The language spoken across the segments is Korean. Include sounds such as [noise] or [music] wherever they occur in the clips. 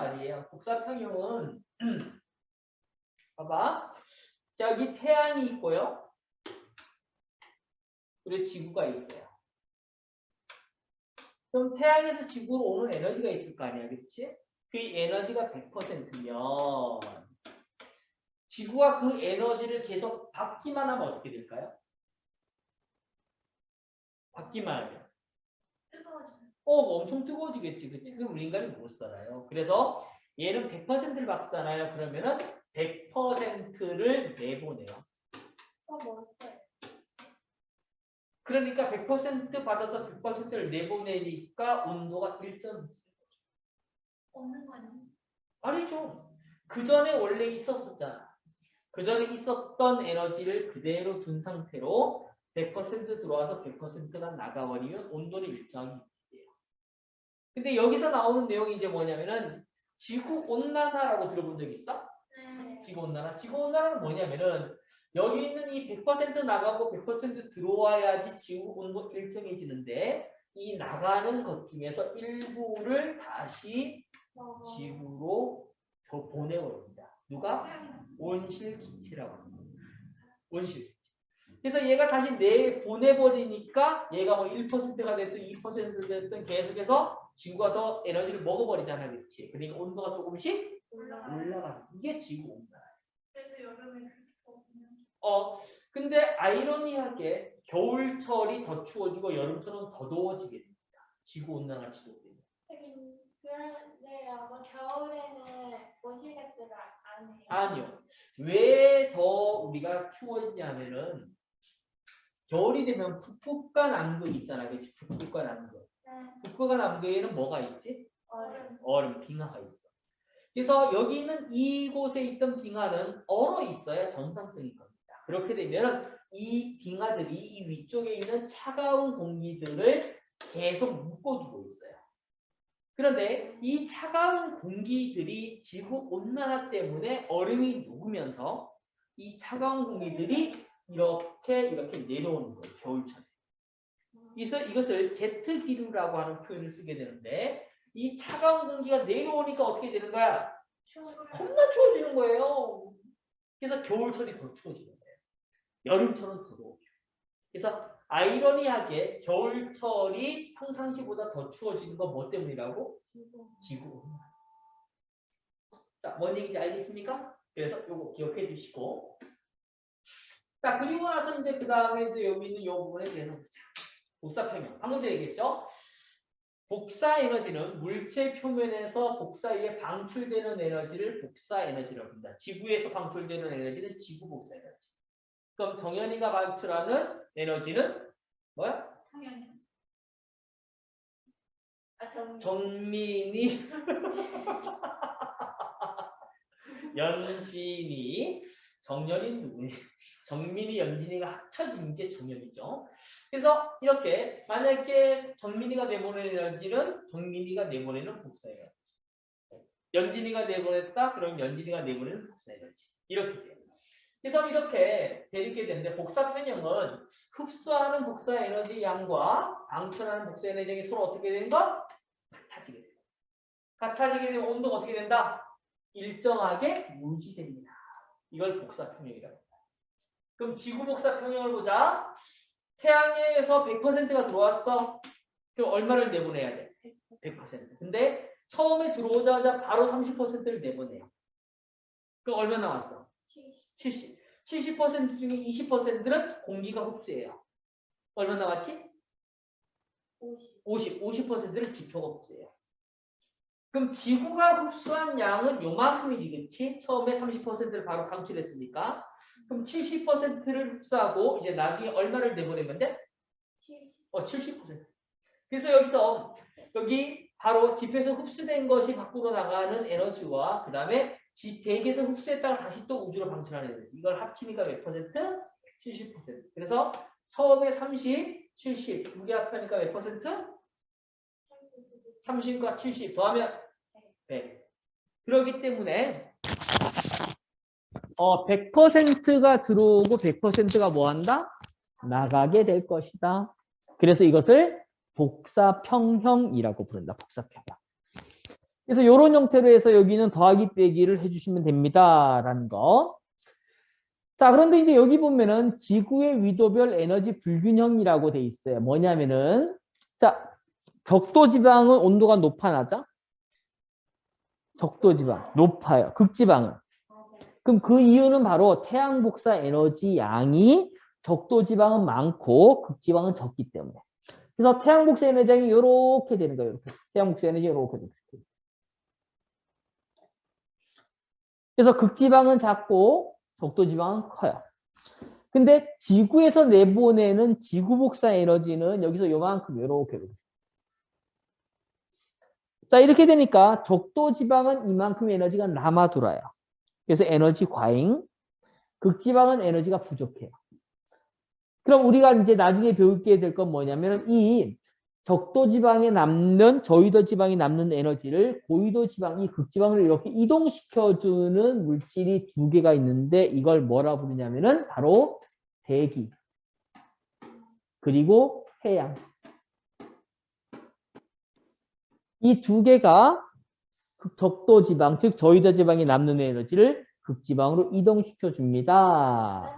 말이에요. 복사평형은 [clears throat] 봐봐. 자, 여기 태양이 있고요. 그리고 지구가 있어요. 그럼 태양에서 지구로 오는 에너지가 있을 거 아니야, 그치? 그 에너지가 100%면 지구가 그 에너지를 계속 받기만 하면 어떻게 될까요? 받기만 하면. 어, 뭐 엄청 뜨거워지겠지. 그치? 그럼 우리 인간이 못 살아요. 그래서 얘는 100%를 받잖아요. 그러면은 100%를 내보내요. 어, 멋있어요. 그러니까 100% 받아서 100%를 내보내니까 온도가 일정 없는 거 아니에요? 아니죠. 그 전에 원래 있었었잖아. 그 전에 있었던 에너지를 그대로 둔 상태로 100% 들어와서 100%가 나가버리면 온도는 돼요. 근데 여기서 나오는 내용이 이제 뭐냐면은 지구 온난화라고 들어본 적 있어? 네. 지구 온난화. 지구 온난화는 뭐냐면은 여기 있는 이 100% 나가고 100% 들어와야지 지구 온도 일정해지는데 이 나가는 것 중에서 일부를 다시 어, 지구로 더 보내버립니다. 누가? 온실기체라고 합니다. 온실기체. 그래서 얘가 다시 내 보내버리니까 얘가 뭐 1%가 됐든 2% 됐든 계속해서 지구가 더 에너지를 먹어버리잖아, 그렇지? 그러니까 온도가 조금씩 올라가. 이게 지구 온난화. 그래서 여름에 어, 근데 아이러니하게 겨울철이 더 추워지고 여름철은 더 더워지게 됩니다. 지구 온난화 지속되면. 하긴 그런데요. 뭐 겨울에는 모시겠지를 안 해요. 아니요. 왜 더 우리가 추워지냐면은 겨울이 되면 북극과 남극 있잖아. 그렇지? 북극과 남극. 네. 북극과 남극에는 뭐가 있지? 얼음. 얼음, 빙하가 있어. 그래서 여기 있는 이곳에 있던 빙하는 얼어 있어야 정상적인 겁니다. 그렇게 되면 이 빙하들이 이 위쪽에 있는 차가운 공기들을 계속 묶어두고 있어요. 그런데 이 차가운 공기들이 지구 온난화 때문에 얼음이 녹으면서 이 차가운 공기들이 이렇게 이렇게 내려오는 거예요. 겨울철에. 그래서 이것을 제트 기류라고 하는 표현을 쓰게 되는데 이 차가운 공기가 내려오니까 어떻게 되는 거야? 겁나 추워지는 거예요. 그래서 겨울철이 더 추워지는 거예요. 여름철은 더 더워요. 그래서 아이러니하게 겨울철이 평상시보다 더 추워지는 건 뭐 때문이라고? 지구. 자, 뭔 얘기인지 알겠습니까? 그래서 요거 기억해 주시고. 자, 그리고 나서 이제 그 다음에 이제 여기 있는 요 부분에 대해서 보자. 복사평형. 방금 전에 얘기했죠? 복사 에너지는 물체 표면에서 복사에 방출되는 에너지를 복사 에너지라고 합니다. 지구에서 방출되는 에너지는 지구 복사 에너지. 그럼 정연이가 방출하는 에너지는 뭐야? 당연히. 아, 정. 정민이 [laughs] [laughs] 연진이 정연이 누구니? [laughs] 정민이 연진이가 합쳐진 게 정연이죠. 그래서 이렇게 만약에 정민이가 내보내는 에너지는 정민이가 내보내는 복사 에너지. 연진이가 내보냈다 그럼 연진이가 내보내는 복사 에너지. 이렇게 돼요. 그래서 이렇게 되게 되는데 복사 편형은 흡수하는 복사 에너지 양과 방출하는 복사 에너지 양이 서로 어떻게 되는 거? 같아지게 돼요. 같아지게 되면 온도가 어떻게 된다? 일정하게 유지됩니다. 이걸 복사 평형이라고 합니다. 그럼 지구 복사 평형을 보자. 태양에서 100%가 들어왔어. 그럼 얼마를 내보내야 돼? 100%. 근데 처음에 들어오자마자 바로 30%를 내보내요. 그럼 얼마 나왔어? 70. 70% 중에 20%는 공기가 흡수해요. 얼마 나왔지? 50. 50. 50%를 지표가 흡수해요. 그럼 지구가 흡수한 양은 요만큼이지, 그치? 처음에 30%를 바로 방출했으니까. 그럼 70%를 흡수하고 이제 나중에 얼마를 내보내면 돼? 70. 어, 70%. 그래서 여기서 여기 바로 지표에서 흡수된 것이 밖으로 나가는 에너지와 그 다음에 대기에서 흡수했다가 다시 또 우주로 방출하는 에너지. 이걸 합치니까 몇 퍼센트? 70%. 그래서 처음에 30, 70. 두 개 합하니까 몇 퍼센트? 30과 70 더하면 100. 그렇기 때문에 어 100%가 들어오고 100%가 뭐 한다? 나가게 될 것이다. 그래서 이것을 복사평형이라고 부른다. 복사평형. 그래서 이런 형태로 해서 여기는 더하기 빼기를 해주시면 됩니다라는 거. 자, 그런데 이제 여기 보면은 지구의 위도별 에너지 불균형이라고 돼 있어요. 뭐냐면은 자, 적도 지방은 온도가 높아 낮아? 적도 지방 높아요. 극지방은. 그럼 그 이유는 바로 태양 복사 에너지 양이 적도 지방은 많고 극지방은 적기 때문에. 그래서 태양 복사 에너지 양이 이렇게 되는 거예요. 이렇게. 태양 복사 에너지 이렇게 되는 거예요. 그래서 극지방은 작고 적도 지방은 커요. 근데 지구에서 내보내는 지구 복사 에너지는 여기서 요만큼 이렇게 돼요. 자, 이렇게 되니까 적도 지방은 이만큼의 에너지가 남아 돌아요. 그래서 에너지 과잉, 극지방은 에너지가 부족해요. 그럼 우리가 이제 나중에 배우게 될 건 뭐냐면 이 적도 지방에 남는 저위도 지방에 남는 에너지를 고위도 지방, 이 극지방으로 이렇게 이동시켜주는 물질이 두 개가 있는데 이걸 뭐라 부르냐면은 바로 대기 그리고 해양 이 두 개가 극- 적도 지방, 즉 저위도 지방에 남는 에너지를 극지방으로 이동시켜 줍니다.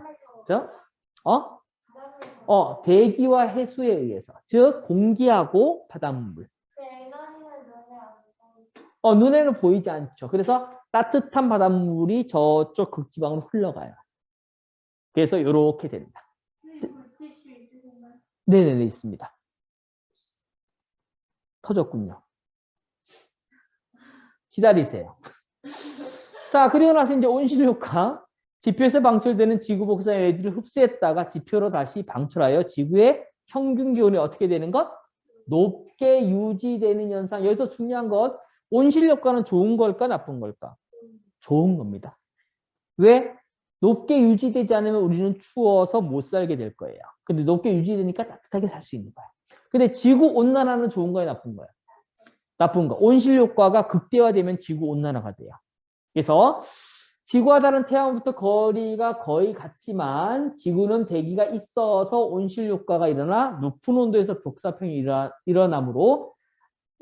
그죠? 어? 어, 대기와 해수에 의해서, 즉 공기하고 바닷물. 어, 눈에는 보이지 않죠. 그래서 따뜻한 바닷물이 저쪽 극지방으로 흘러가요. 그래서 이렇게 된다. 네네네, 있습니다. 터졌군요. 기다리세요. 자, 그리고 나서 이제 온실 효과. 지표에서 방출되는 지구 복사 에너지를 흡수했다가 지표로 다시 방출하여 지구의 평균 기온이 어떻게 되는 것? 높게 유지되는 현상. 여기서 중요한 것, 온실 효과는 좋은 걸까, 나쁜 걸까? 좋은 겁니다. 왜? 높게 유지되지 않으면 우리는 추워서 못 살게 될 거예요. 근데 높게 유지되니까 따뜻하게 살 수 있는 거야. 근데 지구 온난화는 좋은 거야, 나쁜 거야? 나쁜 거. 온실 효과가 극대화되면 지구 온난화가 돼요. 그래서 지구와 다른 태양부터 거리가 거의 같지만 지구는 대기가 있어서 온실 효과가 일어나 높은 온도에서 복사평이 일어나, 일어나므로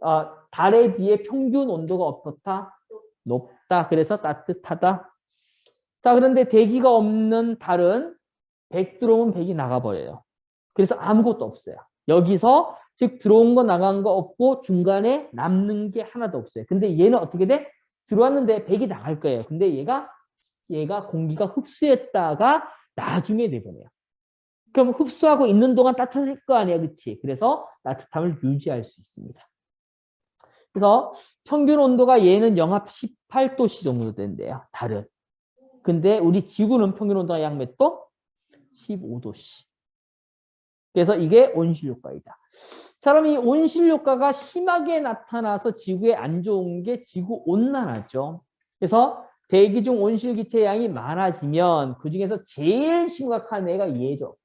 아, 달에 비해 평균 온도가 어떻다? 높다. 그래서 따뜻하다. 자, 그런데 대기가 없는 달은 100 들어오면 100이 나가버려요. 그래서 아무것도 없어요. 여기서 즉 들어온 거 나간 거 없고 중간에 남는 게 하나도 없어요. 근데 얘는 어떻게 돼? 들어왔는데 100이 나갈 거예요. 근데 얘가 얘가 공기가 흡수했다가 나중에 내보내요. 그럼 흡수하고 있는 동안 따뜻할 거 아니야, 그렇지? 그래서 따뜻함을 유지할 수 있습니다. 그래서 평균 온도가 얘는 영하 18도씨 정도 된대요. 달은. 근데 우리 지구는 평균 온도가 약 몇 도? 15도씨. 그래서 이게 온실 효과이다. 자, 그럼 이 온실 효과가 심하게 나타나서 지구에 안 좋은 게 지구 온난화죠. 그래서 대기 중 온실 기체 양이 많아지면 그 중에서 제일 심각한 애가 얘죠.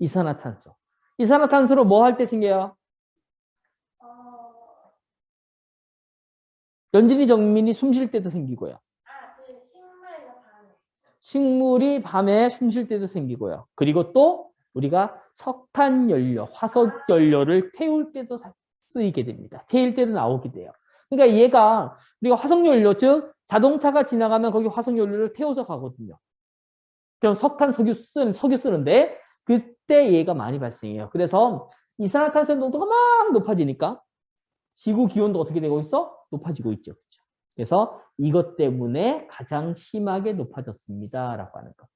이산화탄소. 이산화탄소로 뭐 할 때 생겨요? 연진이 정민이 숨 쉴 때도 생기고요. 식물이 밤에 숨 쉴 때도 생기고요. 그리고 또 우리가 석탄 연료, 화석 연료를 태울 때도 쓰이게 됩니다. 태울 때도 나오게 돼요. 그러니까 얘가 우리가 화석 연료, 즉 자동차가 지나가면 거기 화석 연료를 태워서 가거든요. 그럼 석탄, 석유 쓰는 석유 쓰는데 그때 얘가 많이 발생해요. 그래서 이산화탄소 농도가 막 높아지니까 지구 기온도 어떻게 되고 있어? 높아지고 있죠. 그렇죠? 그래서 이것 때문에 가장 심하게 높아졌습니다. 라고 하는 거.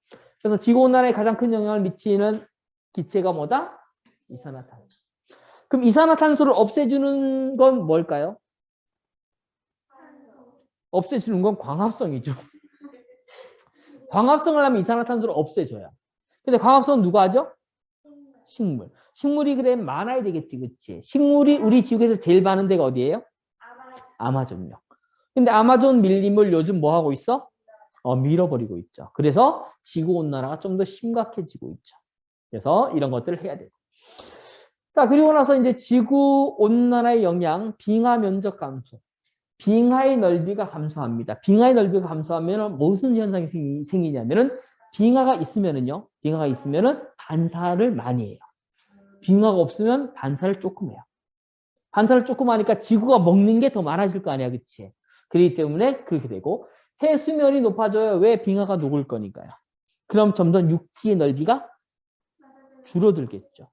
그래서 지구온난화에 가장 큰 영향을 미치는 기체가 뭐다? 이산화탄소. 그럼 이산화탄소를 없애주는 건 뭘까요? 없애주는 건 광합성이죠. [laughs] 광합성을 하면 이산화탄소를 없애줘요. 근데 광합성은 누가 하죠? 식물. 식물이 그래 많아야 되겠지, 그치? 식물이 우리 지구에서 제일 많은 데가 어디예요? 아마존요. 근데 아마존 밀림을 요즘 뭐 하고 있어? 어, 밀어버리고 있죠. 그래서 지구 온난화가 좀 더 심각해지고 있죠. 그래서 이런 것들을 해야 돼요. 자, 그리고 나서 이제 지구 온난화의 영향, 빙하 면적 감소. 빙하의 넓이가 감소합니다. 빙하의 넓이가 감소하면 무슨 현상이 생기, 생기 냐면은 빙하가 있으면은요, 빙하가 있으면은 반사를 많이 해요. 빙하가 없으면 반사를 조금 해요. 반사를 조금 하니까 지구가 먹는 게 더 많아질 거 아니야, 그치? 그렇기 때문에 그렇게 되고 해 수면이 높아져요. 왜 빙하가 녹을 거니까요. 그럼 점점 육지의 넓이가 줄어들겠죠.